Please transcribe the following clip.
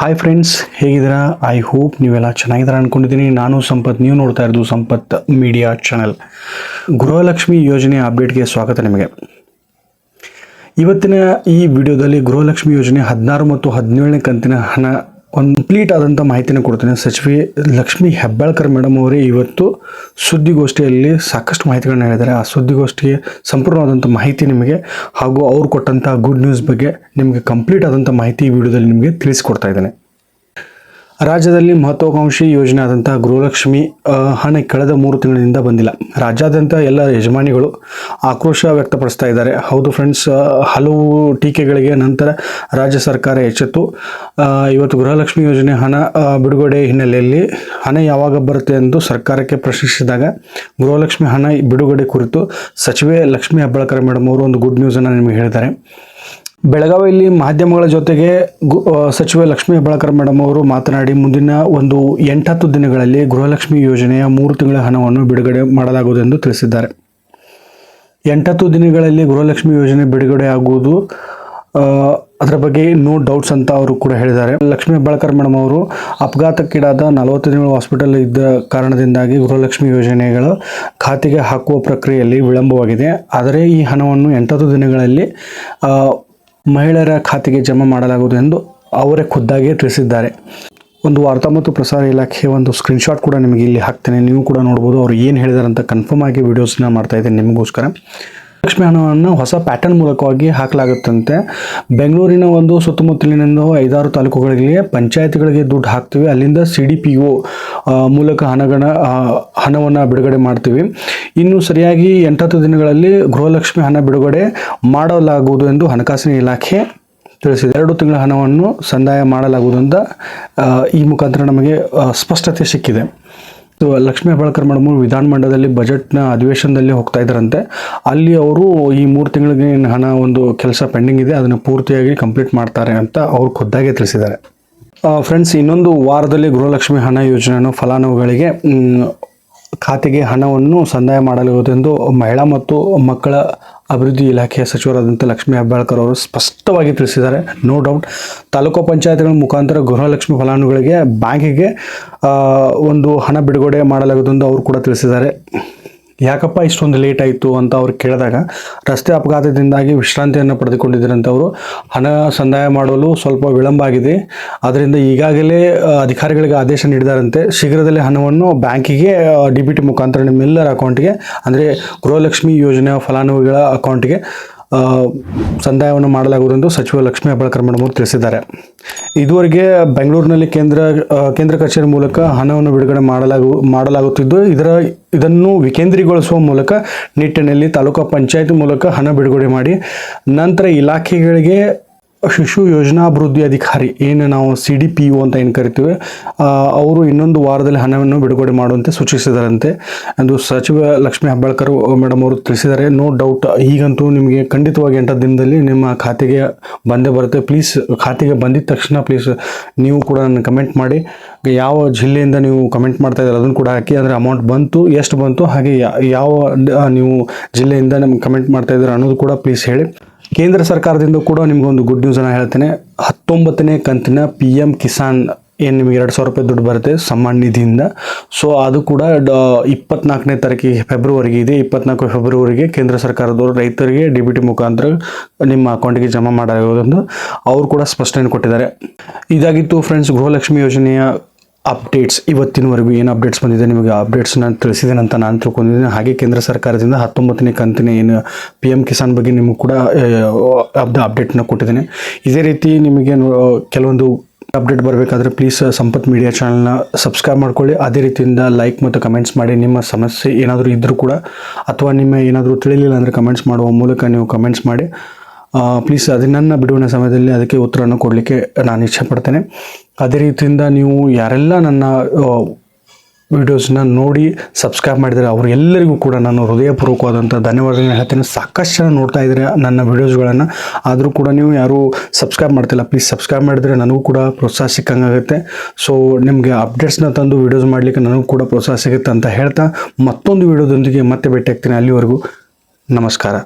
Hi friends ಹೇಗಿದ್ದೀರಾ? I hope ನೀವೆಲ್ಲ ಚೆನ್ನಾಗಿದ್ದೀರಾ ಅಂದ್ಕೊಂಡಿದ್ದೀನಿ ನಾನು ಸಂಪತ್. ನೀವು ನೋಡ್ತಾ ಇರೋದು ಸಂಪತ್ ಮೀಡಿಯಾ ಚಾನಲ್ ಗೃಹಲಕ್ಷ್ಮಿ ಯೋಜನೆ ಅಪ್ಡೇಟ್ಗೆ ಸ್ವಾಗತ ನಿಮಗೆ. ಇವತ್ತಿನ ಈ ವಿಡಿಯೋದಲ್ಲಿ ಗೃಹಲಕ್ಷ್ಮಿ ಯೋಜನೆ ಹದಿನಾರು ಮತ್ತು ಹದಿನೇಳನೇ ಕಂತಿನ ಹಣ ಕಂಪ್ಲೀಟ್ ಆದಂಥ ಮಾಹಿತಿನ ಕೊಡ್ತೇನೆ. ಸಚಿವೆ ಲಕ್ಷ್ಮಿ ಹೆಬ್ಬಾಳ್ಕರ್ ಮೇಡಮ್ ಅವರೇ ಇವತ್ತು ಸುದ್ದಿಗೋಷ್ಠಿಯಲ್ಲಿ ಸಾಕಷ್ಟು ಮಾಹಿತಿಗಳನ್ನ ಹೇಳಿದ್ದಾರೆ. ಆ ಸುದ್ದಿಗೋಷ್ಠಿಗೆ ಸಂಪೂರ್ಣವಾದಂಥ ಮಾಹಿತಿ ನಿಮಗೆ ಹಾಗೂ ಅವ್ರು ಕೊಟ್ಟಂಥ ಗುಡ್ ನ್ಯೂಸ್ ಬಗ್ಗೆ ನಿಮಗೆ ಕಂಪ್ಲೀಟ್ ಆದಂಥ ಮಾಹಿತಿ ವಿಡಿಯೋದಲ್ಲಿ ನಿಮಗೆ ತಿಳಿಸ್ಕೊಡ್ತಾ ಇದ್ದೇನೆ. ರಾಜ್ಯದಲ್ಲಿ ಮಹತ್ವಾಕಾಂಕ್ಷಿ ಯೋಜನೆ ಆದಂತಹ ಗೃಹಲಕ್ಷ್ಮಿ ಹಣ ಕಳೆದ ಮೂರು ತಿಂಗಳಿಂದ ಬಂದಿಲ್ಲ. ರಾಜ್ಯಾದ್ಯಂತ ಎಲ್ಲ ಯಜಮಾನಿಗಳು ಆಕ್ರೋಶ ವ್ಯಕ್ತಪಡಿಸ್ತಾ ಇದ್ದಾರೆ. ಹೌದು ಫ್ರೆಂಡ್ಸ್ ಹಲವು ಟೀಕೆಗಳಿಗೆ ನಂತರ ರಾಜ್ಯ ಸರ್ಕಾರ ಎಚ್ಚೆತ್ತು. ಇವತ್ತು ಗೃಹಲಕ್ಷ್ಮಿ ಯೋಜನೆ ಹಣ ಬಿಡುಗಡೆ ಹಿನ್ನೆಲೆಯಲ್ಲಿ ಹಣ ಯಾವಾಗ ಬರುತ್ತೆ ಎಂದು ಸರ್ಕಾರಕ್ಕೆ ಪ್ರಶ್ನಿಸಿದಾಗ ಗೃಹಲಕ್ಷ್ಮಿ ಹಣ ಬಿಡುಗಡೆ ಕುರಿತು ಸಚಿವೆ ಲಕ್ಷ್ಮಿ ಹೆಬ್ಬಾಳ್ಕರ್ ಮೇಡಮ್ ಅವರು ಒಂದು ಗುಡ್ ನ್ಯೂಸನ್ನು ನಿಮಗೆ ಹೇಳಿದ್ದಾರೆ. ಬೆಳಗಾವಿಯಲ್ಲಿ ಮಾಧ್ಯಮಗಳ ಜೊತೆಗೆ ಸಚಿವೆ ಲಕ್ಷ್ಮೀ ಹೆಬ್ಬಾಳಕರ್ ಮೇಡಮ್ ಅವರು ಮಾತನಾಡಿ ಮುಂದಿನ ಒಂದು ಎಂಟತ್ತು ದಿನಗಳಲ್ಲಿ ಗೃಹಲಕ್ಷ್ಮಿ ಯೋಜನೆಯ ಮೂರು ತಿಂಗಳ ಹಣವನ್ನು ಬಿಡುಗಡೆ ಮಾಡಲಾಗುವುದು ಎಂದು ತಿಳಿಸಿದ್ದಾರೆ. ಎಂಟತ್ತು ದಿನಗಳಲ್ಲಿ ಗೃಹಲಕ್ಷ್ಮಿ ಯೋಜನೆ ಬಿಡುಗಡೆ ಆಗುವುದು ಅದರ ಬಗ್ಗೆ ನೋ ಡೌಟ್ಸ್ ಅಂತ ಅವರು ಕೂಡ ಹೇಳಿದ್ದಾರೆ. ಲಕ್ಷ್ಮೀ ಹೆಬ್ಬಾಳ್ಕರ್ ಮೇಡಮ್ ಅವರು ಅಪಘಾತಕ್ಕೀಡಾದ ನಲವತ್ತು ದಿನಗಳು ಹಾಸ್ಪಿಟಲ್ ಇದ್ದ ಕಾರಣದಿಂದಾಗಿ ಗೃಹಲಕ್ಷ್ಮಿ ಯೋಜನೆಗಳ ಖಾತೆಗೆ ಹಾಕುವ ಪ್ರಕ್ರಿಯೆಯಲ್ಲಿ ವಿಳಂಬವಾಗಿದೆ. ಆದರೆ ಈ ಹಣವನ್ನು ಎಂಟತ್ತು ದಿನಗಳಲ್ಲಿ ಮಹಿಳೆಯರ ಖಾತೆಗೆ ಜಮಾ ಮಾಡಲಾಗುವುದು ಎಂದು ಅವರೇ ಖುದ್ದಾಗಿ ತಿಳಿಸಿದ್ದಾರೆ. ಒಂದು ವಾರ್ತಾ ಮತ್ತು ಪ್ರಸಾರ ಇಲಾಖೆ ಒಂದು ಸ್ಕ್ರೀನ್ಶಾಟ್ ಕೂಡ ನಿಮಗೆ ಇಲ್ಲಿ ಹಾಕ್ತೇನೆ. ನೀವು ಕೂಡ ನೋಡ್ಬೋದು ಅವ್ರು ಏನು ಹೇಳಿದಾರೆ ಅಂತ ಕನ್ಫರ್ಮ್ ಆಗಿ ವಿಡಿಯೋಸ್ನ ಮಾಡ್ತಾ ಇದ್ದೀನಿ ನಿಮಗೋಸ್ಕರ. ಲಕ್ಷ್ಮಿ ಹಣವನ್ನು ಹೊಸ ಪ್ಯಾಟರ್ನ್ ಮೂಲಕವಾಗಿ ಹಾಕಲಾಗುತ್ತಂತೆ. ಬೆಂಗಳೂರಿನ ಒಂದು ಸುತ್ತಮುತ್ತಲಿನಿಂದ ಐದಾರು ತಾಲೂಕುಗಳಿಗೆ ಪಂಚಾಯತ್ಗಳಿಗೆ ದುಡ್ಡು ಹಾಕ್ತೀವಿ. ಅಲ್ಲಿಂದ ಸಿ ಡಿ ಪಿ ಒ ಮೂಲಕ ಹಣಗಣ ಹಣವನ್ನು ಬಿಡುಗಡೆ ಮಾಡ್ತೀವಿ. ಇನ್ನು ಸರಿಯಾಗಿ ಎಂಟತ್ತು ದಿನಗಳಲ್ಲಿ ಗೃಹಲಕ್ಷ್ಮಿ ಹಣ ಬಿಡುಗಡೆ ಮಾಡಲಾಗುವುದು ಎಂದು ಹಣಕಾಸಿನ ಇಲಾಖೆ ತಿಳಿಸಿದೆ. ಎರಡು ತಿಂಗಳ ಹಣವನ್ನು ಸಂದಾಯ ಮಾಡಲಾಗುವುದು ಅಂತ ಈ ಮುಖಾಂತರ ನಮಗೆ ಸ್ಪಷ್ಟತೆ ಸಿಕ್ಕಿದೆ. ಲಕ್ಷ್ಮೀ ಹೆಬ್ಬಾಳ್ಕರ್ ಮೇಡಮ್ ವಿಧಾನಮಂಡಲದಲ್ಲಿ ಬಜೆಟ್ನ ಅಧಿವೇಶನದಲ್ಲಿ ಹೋಗ್ತಾ ಇದ್ದಾರಂತೆ. ಅಲ್ಲಿ ಅವರು ಈ ಮೂರು ತಿಂಗಳಿಗೆ ಹಣ ಒಂದು ಕೆಲಸ ಪೆಂಡಿಂಗ್ ಇದೆ, ಅದನ್ನು ಪೂರ್ತಿಯಾಗಿ ಕಂಪ್ಲೀಟ್ ಮಾಡ್ತಾರೆ ಅಂತ ಅವರು ಖುದ್ದಾಗೆ ತಿಳಿಸಿದ್ದಾರೆ. ಫ್ರೆಂಡ್ಸ್, ಇನ್ನೊಂದು ವಾರದಲ್ಲಿ ಗೃಹಲಕ್ಷ್ಮಿ ಹಣ ಯೋಜನೆಯನ್ನು ಫಲಾನುಭವಿಗಳಿಗೆ ಖಾತೆಗೆ ಹಣವನ್ನು ಸಂದಾಯ ಮಾಡಲಾಗುವುದೆಂದು ಮಹಿಳಾ ಮತ್ತು ಮಕ್ಕಳ ಅಭಿವೃದ್ಧಿ ಇಲಾಖೆಯ ಸಚಿವರಾದಂಥ ಲಕ್ಷ್ಮೀ ಹೆಬ್ಬಾಳ್ಕರ್ ಅವರು ಸ್ಪಷ್ಟವಾಗಿ ತಿಳಿಸಿದ್ದಾರೆ. ನೋ ಡೌಟ್ ತಾಲೂಕು ಪಂಚಾಯತ್ಗಳ ಮುಖಾಂತರ ಗೃಹಲಕ್ಷ್ಮಿ ಫಲಾನುಭವಿಗಳಿಗೆ ಬ್ಯಾಂಕಿಗೆ ಒಂದು ಹಣ ಬಿಡುಗಡೆ ಮಾಡಲಾಗುವುದೆಂದು ಅವರು ಕೂಡ ತಿಳಿಸಿದ್ದಾರೆ. ಯಾಕಪ್ಪ ಇಷ್ಟೊಂದು ಲೇಟ್ ಆಯಿತು ಅಂತ ಅವ್ರು ಕೇಳಿದಾಗ ರಸ್ತೆ ಅಪಘಾತದಿಂದಾಗಿ ವಿಶ್ರಾಂತಿಯನ್ನು ಪಡೆದುಕೊಂಡಿದ್ದರಂಥವರು ಹಣ ಸಂದಾಯ ಮಾಡಲು ಸ್ವಲ್ಪ ವಿಳಂಬ ಆಗಿದೆ. ಅದರಿಂದ ಈಗಾಗಲೇ ಅಧಿಕಾರಿಗಳಿಗೆ ಆದೇಶ ನೀಡಿದಾರಂತೆ. ಶೀಘ್ರದಲ್ಲೇ ಹಣವನ್ನು ಬ್ಯಾಂಕಿಗೆ ಡಿ ಬಿ ಟಿ ಮುಖಾಂತರ ನಿಮ್ಮೆಲ್ಲರ ಅಕೌಂಟ್ಗೆ ಅಂದರೆ ಗೃಹಲಕ್ಷ್ಮಿ ಯೋಜನೆಯ ಫಲಾನುಭವಿಗಳ ಅಕೌಂಟ್ಗೆ ಸಂದಾಯವನ್ನು ಮಾಡಲಾಗುವುದೆಂದು ಸಚಿವ ಲಕ್ಷ್ಮೀ ಹೆಬ್ಬಾಳ್ಕರ್ ಮೇಡಮ್ ಅವರು ತಿಳಿಸಿದ್ದಾರೆ. ಇದುವರೆಗೆ ಬೆಂಗಳೂರಿನಲ್ಲಿ ಕೇಂದ್ರ ಕೇಂದ್ರ ಕಚೇರಿ ಮೂಲಕ ಹಣವನ್ನು ಬಿಡುಗಡೆ ಮಾಡಲಾಗು, ಮಾಡಲಾಗುತ್ತಿದ್ದು, ಇದರ, ಇದನ್ನು ವಿಕೇಂದ್ರೀಗೊಳಿಸುವ ಮೂಲಕ ನಿಟ್ಟಿನಲ್ಲಿ ತಾಲೂಕು ಪಂಚಾಯತ್ ಮೂಲಕ ಹಣ ಬಿಡುಗಡೆ ಮಾಡಿ, ನಂತರ ಇಲಾಖೆಗಳಿಗೆ ಶಿಶು ಯೋಜನಾಭಿವೃದ್ಧಿ ಅಧಿಕಾರಿ ಏನು ನಾವು ಸಿ ಡಿ ಪಿ ಯು ಅಂತ ಏನು ಕರಿತೀವಿ ಅವರು ಇನ್ನೊಂದು ವಾರದಲ್ಲಿ ಹಣವನ್ನು ಬಿಡುಗಡೆ ಮಾಡುವಂತೆ ಸೂಚಿಸಿದಾರಂತೆ. ಎಂದು ಸಚಿವ ಲಕ್ಷ್ಮೀ ಹೆಬ್ಬಾಳ್ಕರ್ ಮೇಡಮ್ ಅವರು ತಿಳಿಸಿದ್ದಾರೆ. ನೋ ಡೌಟ್, ಈಗಂತೂ ನಿಮಗೆ ಖಂಡಿತವಾಗಿ ಎಂಟು ದಿನದಲ್ಲಿ ನಿಮ್ಮ ಖಾತೆಗೆ ಬಂದೇ ಬರುತ್ತೆ. ಪ್ಲೀಸ್, ಖಾತೆಗೆ ಬಂದಿದ ತಕ್ಷಣ ಪ್ಲೀಸ್ ನೀವು ಕೂಡ ನನ್ನ ಕಮೆಂಟ್ ಮಾಡಿ. ಯಾವ ಜಿಲ್ಲೆಯಿಂದ ನೀವು ಕಮೆಂಟ್ ಮಾಡ್ತಾ ಇದ್ದಾರೆ ಅದನ್ನು ಕೂಡ ಹಾಕಿ. ಅಂದರೆ ಅಮೌಂಟ್ ಬಂತು, ಎಷ್ಟು ಬಂತು, ಹಾಗೆ ಯಾವ ನೀವು ಜಿಲ್ಲೆಯಿಂದ ನಮ್ಗೆ ಕಮೆಂಟ್ ಮಾಡ್ತಾ ಇದ್ದಾರೆ ಅನ್ನೋದು ಕೂಡ ಪ್ಲೀಸ್ ಹೇಳಿ. ಕೇಂದ್ರ ಸರ್ಕಾರದಿಂದ ಕೂಡ ನಿಮಗೊಂದು ಗುಡ್ ನ್ಯೂಸನ್ನು ಹೇಳ್ತೇನೆ. ಹತ್ತೊಂಬತ್ತನೇ ಕಂತಿನ ಪಿ ಎಂ ಕಿಸಾನ್ ಏನು ನಿಮಗೆ ಎರಡು ಸಾವಿರ ರೂಪಾಯಿ ದುಡ್ಡು ಬರುತ್ತೆ ಸಮ್ಮಾನ್ ನಿಧಿಯಿಂದ. ಸೊ ಅದು ಕೂಡ ಇಪ್ಪತ್ನಾಲ್ಕನೇ ತಾರೀಕಿಗೆ ಫೆಬ್ರವರಿಗೆ ಇದೆ. ಇಪ್ಪತ್ನಾಲ್ಕು ಫೆಬ್ರವರಿಗೆ ಕೇಂದ್ರ ಸರ್ಕಾರದವರು ರೈತರಿಗೆ ಡಿ ಬಿ ಟಿ ಮುಖಾಂತರ ನಿಮ್ಮ ಅಕೌಂಟಿಗೆ ಜಮಾ ಮಾಡಲಾಗುವುದೆಂದು ಅವರು ಕೂಡ ಸ್ಪಷ್ಟನೆ ಕೊಟ್ಟಿದ್ದಾರೆ. ಇದಾಗಿತ್ತು ಫ್ರೆಂಡ್ಸ್ ಗೃಹಲಕ್ಷ್ಮಿ ಯೋಜನೆಯ ಅಪ್ಡೇಟ್ಸ್ ಇವತ್ತಿನವರೆಗೂ ಏನು ಅಪ್ಡೇಟ್ಸ್ ಬಂದಿದೆ ನಿಮಗೆ ಅಪ್ಡೇಟ್ಸ್ ನಾನು ತಿಳಿಸಿದ್ದೇನೆ ಅಂತ ನಾನು ತಿಳ್ಕೊಂಡಿದ್ದೀನಿ. ಹಾಗೆ ಕೇಂದ್ರ ಸರ್ಕಾರದಿಂದ ಹತ್ತೊಂಬತ್ತನೇ ಕಂತಿನ ಏನು ಪಿ ಎಂ ಕಿಸಾನ್ ಬಗ್ಗೆ ನಿಮಗೆ ಕೂಡ ಅಪ್ಡೇಟ್ನ ಕೊಟ್ಟಿದ್ದೇನೆ. ಇದೇ ರೀತಿ ನಿಮಗೆ ಕೆಲವೊಂದು ಅಪ್ಡೇಟ್ ಬರಬೇಕಾದ್ರೆ ಪ್ಲೀಸ್ ಸಂಪತ್ ಮೀಡಿಯಾ ಚಾನಲ್ನ ಸಬ್ಸ್ಕ್ರೈಬ್ ಮಾಡ್ಕೊಳ್ಳಿ. ಅದೇ ರೀತಿಯಿಂದ ಲೈಕ್ ಮತ್ತು ಕಮೆಂಟ್ಸ್ ಮಾಡಿ. ನಿಮ್ಮ ಸಮಸ್ಯೆ ಏನಾದರೂ ಇದ್ದರೂ ಕೂಡ, ಅಥವಾ ನಿಮ್ಮ ಏನಾದರೂ ತಿಳಿಲಿಲ್ಲ ಅಂದರೆ ಕಮೆಂಟ್ಸ್ ಮಾಡುವ ಮೂಲಕ ನೀವು ಕಮೆಂಟ್ಸ್ ಮಾಡಿ. ಪ್ಲೀಸ್ ಅದನ್ನು ಬಿಡುವಿನ ಸಮಯದಲ್ಲಿ ಅದಕ್ಕೆ ಉತ್ತರವನ್ನು ಕೊಡಲಿಕ್ಕೆ ನಾನು ಇಚ್ಛೆಪಡ್ತೇನೆ. ಅದೇ ರೀತಿಯಿಂದ ನೀವು ಯಾರೆಲ್ಲ ನನ್ನ ವಿಡಿಯೋಸ್ನ ನೋಡಿ ಸಬ್ಸ್ಕ್ರೈಬ್ ಮಾಡಿದರೆ ಅವರೆಲ್ಲರಿಗೂ ಕೂಡ ನಾನು ಹೃದಯಪೂರ್ವಕವಾದಂಥ ಧನ್ಯವಾದಗಳನ್ನ ಹೇಳ್ತೇನೆ. ಸಾಕಷ್ಟು ಜನ ನೋಡ್ತಾ ಇದ್ದಾರೆ ನನ್ನ ವಿಡಿಯೋಸ್ಗಳನ್ನು ಆದರೂ ಕೂಡ ನೀವು ಯಾರೂ ಸಬ್ಸ್ಕ್ರೈಬ್ ಮಾಡ್ತಿಲ್ಲ ಪ್ಲೀಸ್ ಸಬ್ಸ್ಕ್ರೈಬ್ ಮಾಡಿದರೆ ನನಗೂ ಕೂಡ ಪ್ರೋತ್ಸಾಹ ಸಿಕ್ಕಂಗಾಗುತ್ತೆ. ಸೊ ನಿಮಗೆ ಅಪ್ಡೇಟ್ಸ್ನ ತಂದು ವಿಡಿಯೋಸ್ ಮಾಡಲಿಕ್ಕೆ ನನಗೂ ಕೂಡ ಪ್ರೋತ್ಸಾಹ ಸಿಗುತ್ತೆ ಅಂತ ಹೇಳ್ತಾ ಮತ್ತೊಂದು ವಿಡಿಯೋದೊಂದಿಗೆ ಮತ್ತೆ ಭೇಟಿ ಆಗ್ತೀನಿ ಅಲ್ಲಿವರೆಗೂ. ನಮಸ್ಕಾರ.